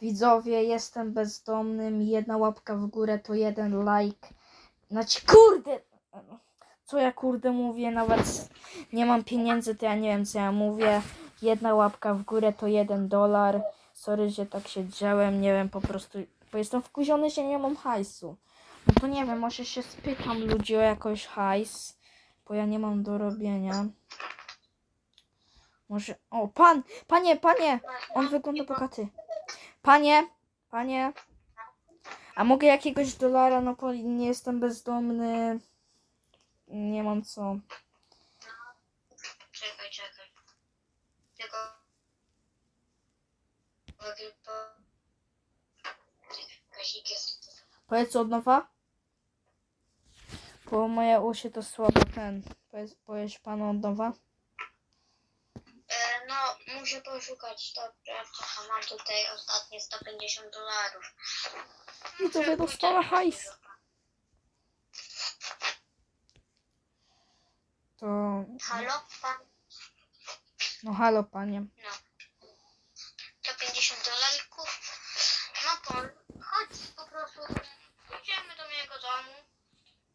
Widzowie, jestem bezdomnym. Jedna łapka w górę to jeden like. Znaczy, kurde! Co ja kurde mówię? Nawet nie mam pieniędzy, to ja nie wiem co ja mówię. Jedna łapka w górę to jeden dolar. Sorry, że tak się drzałem. Nie wiem, po prostu. Bo jestem wkurzony, że nie mam hajsu. No to nie wiem, może się spytam ludzi o jakoś hajs. Bo ja nie mam do robienia. Może. O, pan! Panie, panie! On wygląda bogaty. Panie, panie. A mogę jakiegoś dolara? No bo nie jestem bezdomny. Nie mam co. Czekaj, czekaj. Tylko... Powiedz od nowa. Bo moje uszy to słabo ten. Powiedz, powiedz panu od nowa. No, muszę poszukać. Dobrze, aha, mam tutaj ostatnie 150 dolarów. I to dostała hajs. To. Halo, pan? No halo panie. No. 150 dolarków. No to chodź po prostu. Pójdziemy do mojego domu.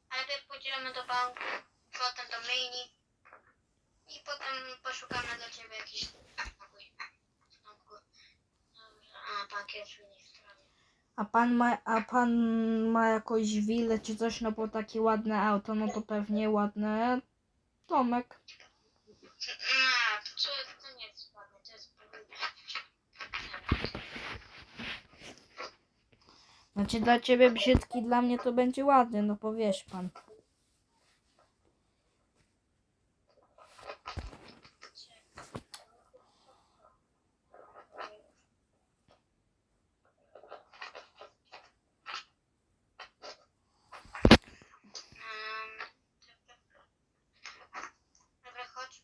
A najpierw pójdziemy do banku, potem do myjni. I potem poszukamy dla ciebie jakiś pokój. Dobrze, a pakiet nie sprawy. A pan ma, a pan ma jakąś willę czy coś, no bo takie ładne auto, no to pewnie ładne domek. A, to, nie jest ładne, to jest Znaczy dla ciebie brzydki, dla mnie to będzie ładny, no bo wiesz pan. Um, dobra, chodź.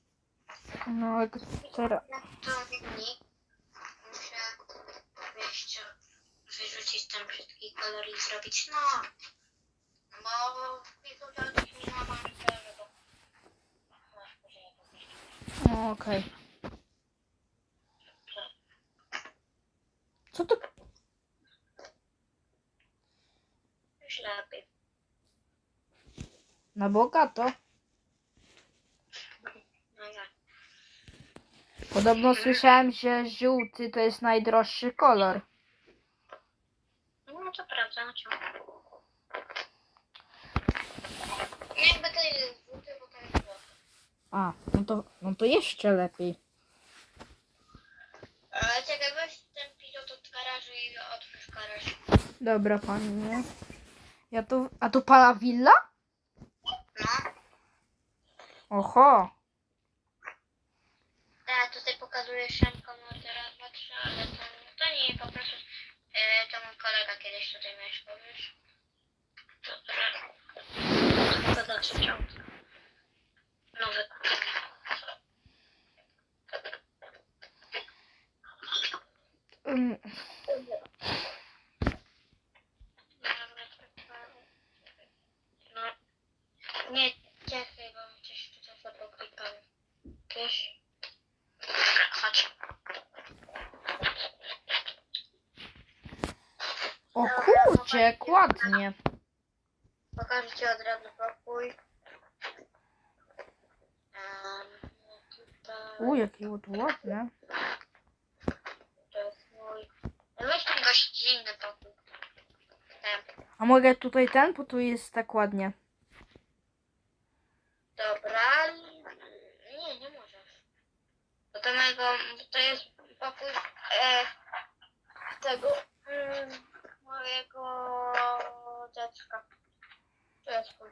No jak teraz. To winni. Muszę jeszcze wyrzucić ten brzydki kolor i zrobić no. Bo wizualnie mi bo... Później powiedzieć. No, Okej. Co to? Już lepiej. Na bogato. No ja. Podobno słyszałem, że żółty to jest najdroższy kolor. No to prawda, no ciągle. Jakby to jest żółty, bo to jest żółty. A, no to, no to jeszcze lepiej. Ale czekaj, weź ten pilot od garażu i otwórz garaż. Dobra, panie. Ja tu. A tu pana willa? No. Oho. Pokazuję szemką, no teraz patrzę, ale to, to nie, po prostu e, to mój kolega kiedyś tutaj mieszkał, wiesz. To znaczy. Nowy Ym, No, nie, czekaj, bo mi coś tutaj zablokowałem. Wiesz? Dobra, chodź. O kurczę, jak ładnie. Pokażę ci od razu pokój. Um, tutaj, U, jakie ład- ładne. to jest mój. No Weź ten gościnny pokój. Ten. A mogę tutaj ten, bo tu jest tak ładnie. Dobra. Nie, nie możesz. Bo to mojego, bo to jest pokój e, tego mm, mojego dziecka. To jest twój.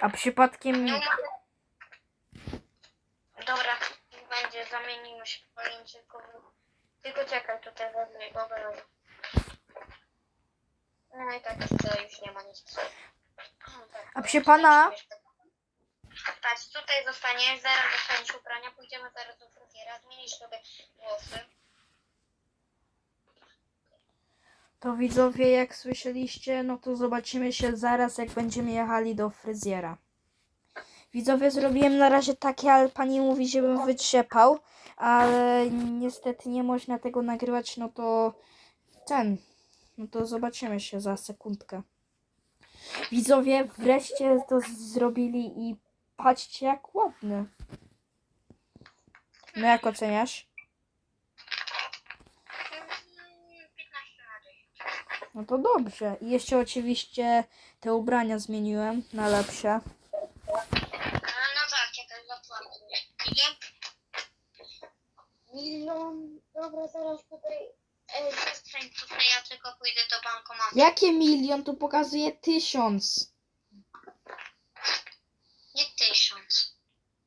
A przypadkiem. Nie mogę. Dobra, niech będzie, zamienimy się w pojęciku. Tylko czekaj tutaj jego garażu. No i tak to już nie ma nic. Tak, A przy pana? Patrz, tutaj zostaniesz, zaraz dostaniesz ubrania, pójdziemy zaraz do fryzjera, zmienisz sobie włosy. To widzowie, jak słyszeliście, no to zobaczymy się zaraz, jak będziemy jechali do fryzjera. Widzowie, zrobiłem na razie takie, ale pani mówi, żebym wytrzepał, ale niestety nie można tego nagrywać, no to ten, no to zobaczymy się za sekundkę. Widzowie, wreszcie to zrobili i patrzcie jak ładny. No jak oceniasz? Mm, 15 na 10. No to dobrze. I jeszcze oczywiście te ubrania zmieniłem na lepsze. E, No tak, czekaj, zapłacę. Klient. Milion. Dobra, zaraz tutaj. E, przestań tutaj, ja tylko pójdę do bankomatu. Jakie milion? Tu pokazuje tysiąc. Nie tysiąc.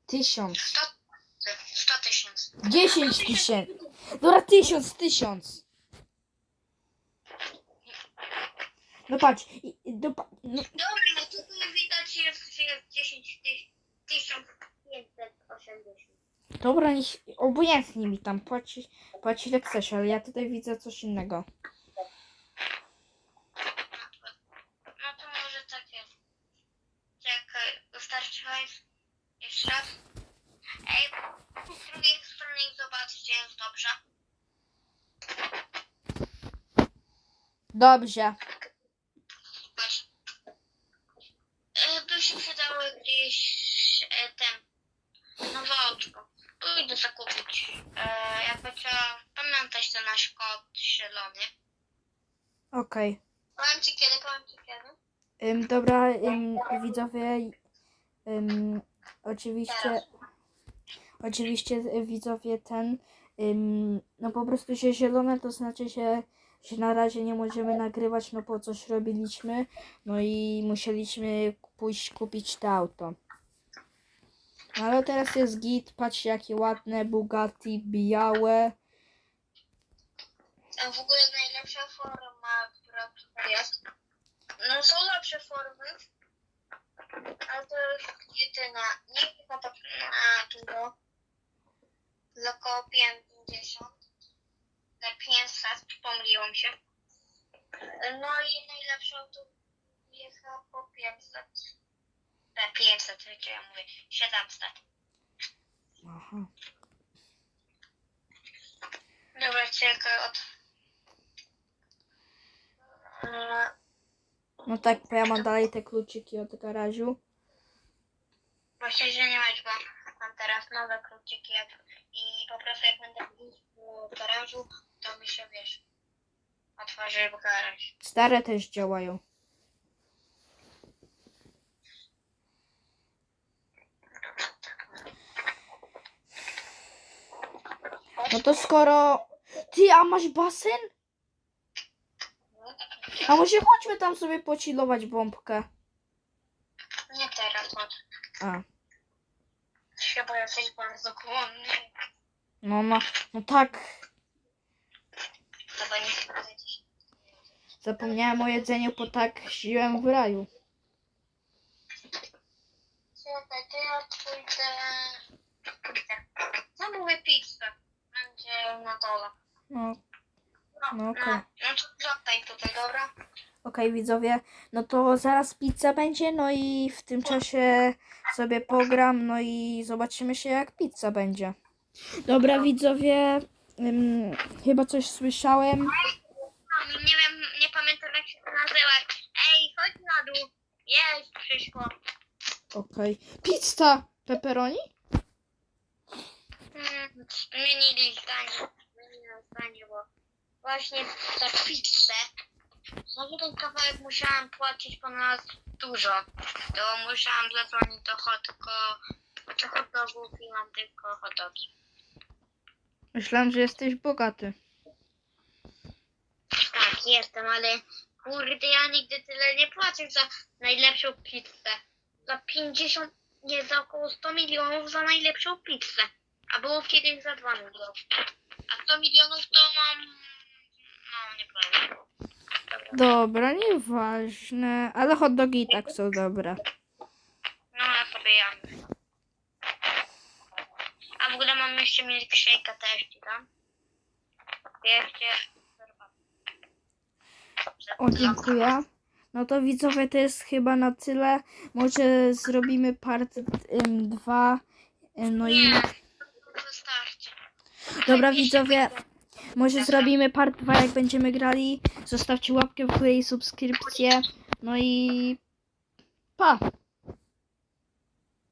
Tysiąc. Sto, sto tysięcy. Dziesięć tysięcy. Dobra, tysiąc, tysiąc. No patrz. i- pa- no, Dobra, no tutaj widać jest, że jest 10 tyś- 1580. dobra, niech, obojętnie mi tam płaci, płaci ile chcesz, ale ja tutaj widzę coś innego. No to może tak jest. Czekaj, wystarczy hajs? Jeszcze raz. Ej, z drugiej strony jest dobrze. Dobrze. Patrz. E, by się gdzieś e, ten nowe oczko. Pójdę zakupić. E, jakby trzeba pamiętać ten nasz kod zielony. Okej. Powiem ci kiedy, powiem ci kiedy. Ym, dobra, ym, widzowie, ym, oczywiście, oczywiście y, widzowie ten, ym, no po prostu się zielone, to znaczy się, że na razie nie możemy nagrywać, no po coś robiliśmy, no i musieliśmy pójść kupić to auto. No ale teraz jest git, patrzcie jakie ładne, Bugatti, białe, A w ogóle najlepsza forma, która tutaj jest. No są lepsze formy. Ale to jest jedyna. Nie chyba tak na dużo. Około 50. Na 500, pomyliło mi się. No i najlepszą to jest chyba po 500. Na 500, wiecie, ja mówię 700. aha, Dobra, czekaj od... No tak, bo ja mam dalej te kluczyki od garażu. Właśnie, że nie masz, bo mam teraz nowe kluczyki jak, i po prostu jak będę do garażu, to mi się, wiesz, otworzy garaż. Stare też działają. No to skoro... Ty, a masz basen? A może chodźmy tam sobie pocilować bombkę. Nie teraz, od A, chyba jesteś bardzo głodny. no, no, no tak. Chyba nie chcę powiedzieć. Zapomniałem o jedzeniu, bo tak żyłem w raju. Czekaj, to ja pójdę... Zamówię pizzę. Będzie na dole. No, no okej. No, no to zostań tutaj, dobra? Okej, widzowie, no to zaraz pizza będzie, no i w tym czasie sobie pogram, no i zobaczymy się jak pizza będzie. Dobra, widzowie, ym, chyba coś słyszałem. Nie wiem, nie pamiętam jak się to nazywa. Ej, chodź na dół. Jest, przyszło. Okej. Pizza! Pepperoni? Hmm, zmienili zdanie. Zmienili zdanie, bo właśnie za pizzę za jeden kawałek musiałam płacić ponad dużo. To musiałam zadzwonić do hotko, do hot dogów i mam tylko hot dogi. Myślałem, że jesteś bogaty. Tak, jestem, ale kurde, ja nigdy tyle nie płacę za najlepszą pizzę. Za 50, nie, za około 100 milionów za najlepszą pizzę. A było kiedyś za 2 miliony. A 100 milionów to mam... No, nie powiem. Dobra. Dobra, nieważne, ale hot dogi i tak są dobre. No, ja sobie jam. A w ogóle mam jeszcze milkshake'a też ci dam. Jeszcze... O, dziękuję. No to widzowie, to jest chyba na tyle. Może zrobimy part 2. No i Nie, wystarczy. dobra widzowie, może zrobimy part 2 jak będziemy grali. Zostawcie łapkę w górę i subskrypcję. No i pa!